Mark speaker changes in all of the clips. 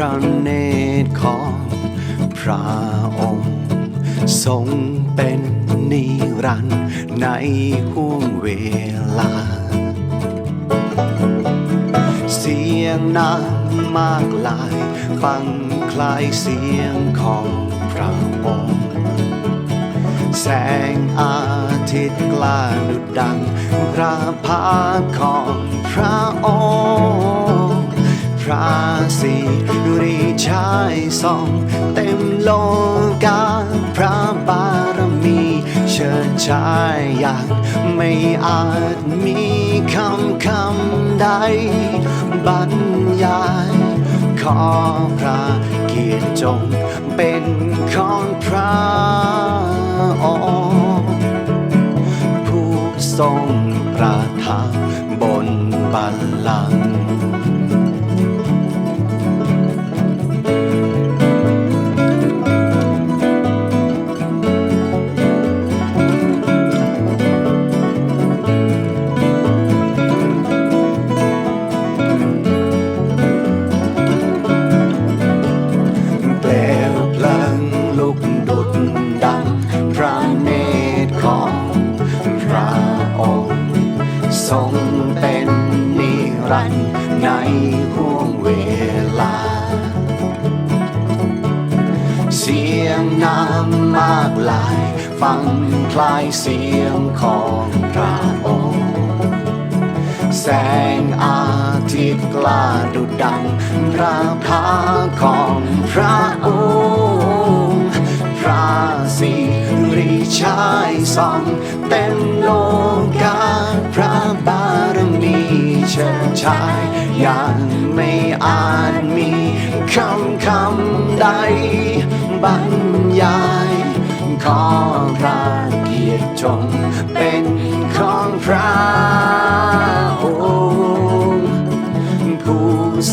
Speaker 1: พระเนตรของพระองค์ ทรงเป็นนิรันดร์ในห่วงเวลา เสียงนางมากลายฟังคล้ายเสียงของพระองค์แสงอาทิตย์กล้าดุดดัง พระพักตร์ของพระองค์ พระสิริชาย ส่องเต็มโลกาพระบารมี เชิดชายอย่างไม่อาจมีคำคำใดบรรยายขอพระเกียรติจงเป็นของพระองค์ผู้ทรงประทับบนบัลลังก์ รันในห่วงเวลา เสียงน้ำมากลาย ฟังคล้ายเสียงของพระองค์ แสงอาทิตย์กล้าดุดดังพระพักของพระองค์ พระสิริชายส่อง ชายอย่างไม่อาจมีคำคำใด บรรยายขอพระเกียรติจงเป็นของพระองค์ผู้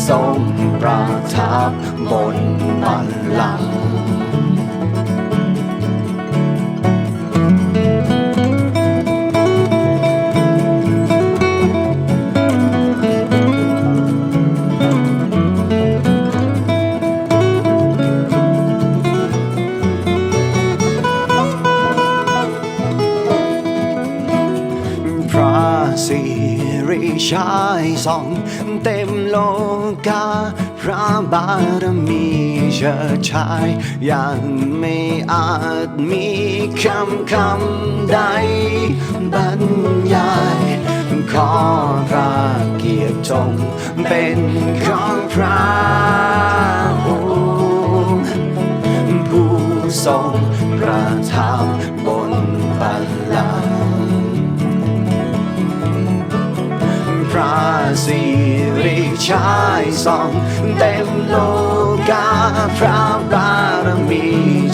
Speaker 1: ทรงประทับบนบัลลังก์ สิริชายส่องเต็มโลกาพระบารมีเชิดชายย่างไม่อาจมีคำคำใดบรรยายขอพระเกียรติจงเป็นของพระองค์ผู้ทรงประทับบนบัล พระสิริชายส่องเต็มโลกาพระบารมี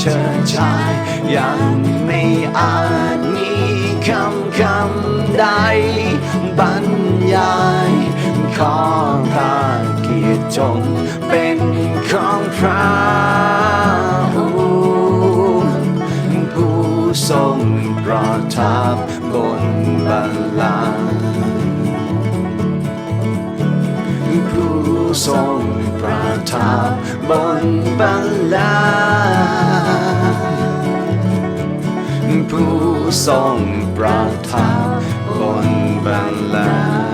Speaker 1: เชิดชาย ยังไม่อาจมีคำคำใด บรรยายขอพระเกียรติจงเป็นของพระองค์ผู้ทรงประทับบนบัลลังก์ ทรงประทับบนบัลลังก์ผู้ทรงประทับบนบัลลังก์